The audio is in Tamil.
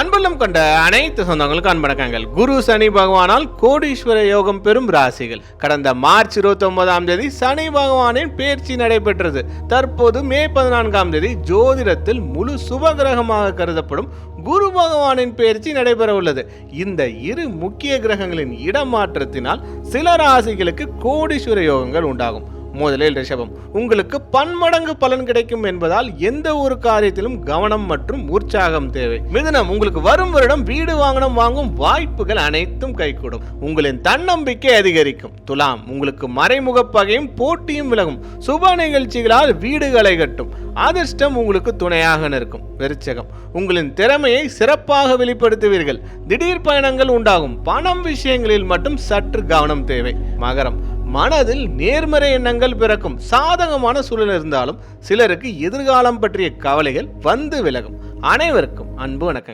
அன்பலம் கொண்ட அனைத்து சொந்தங்களுக்கும் அன்படக்கங்கள் குரு சனி பகவானால் கோடீஸ்வர யோகம் பெறும் ராசிகள். கடந்த மார்ச் இருபத்தி ஒன்பதாம் தேதி சனி பகவானின் பேர்ச்சி நடைபெற்றது. தற்போது மே பதினான்காம் தேதி ஜோதிடத்தில் முழு சுபகிரகமாக கருதப்படும் குரு பகவானின் பேர்ச்சி நடைபெற உள்ளது இந்த இரு முக்கிய கிரகங்களின் இடமாற்றத்தினால் சில ராசிகளுக்கு கோடீஸ்வர யோகங்கள் உண்டாகும். முதலில் ரிஷபம் உங்களுக்கு பன்மடங்கு பலன் கிடைக்கும் என்பதால் எந்த ஒரு காரியத்திலும் கவனம் மற்றும் உற்சாகம் தேவை. மிதுனம் உங்களுக்கு வரும் வருடம் வீடு வாங்கணும் வாங்கும் வாய்ப்புகள் அனைத்தும் கைகூடும். உங்களின் தன்னம்பிக்கை அதிகரிக்கும். துலாம் உங்களுக்கு மறைமுக பகையும் போட்டியும் விலகும். சுப நிகழ்ச்சிகளால் வீடுகளை கட்டும். அதிர்ஷ்டம் உங்களுக்கு துணையாக நிற்கும். விருச்சகம் உங்களின் திறமையை சிறப்பாக வெளிப்படுத்துவீர்கள். திடீர் பயணங்கள் உண்டாகும். பணம் விஷயங்களில் மட்டும் சற்று கவனம் தேவை. மகரம் மனதில் நேர்மறை எண்ணங்கள் பிறக்கும். சாதகமான சூழல் இருந்தாலும் சிலருக்கு எதிர்காலம் பற்றிய கவலைகள் வந்து விலகும். அனைவருக்கும் அன்பு வணக்கங்கள்.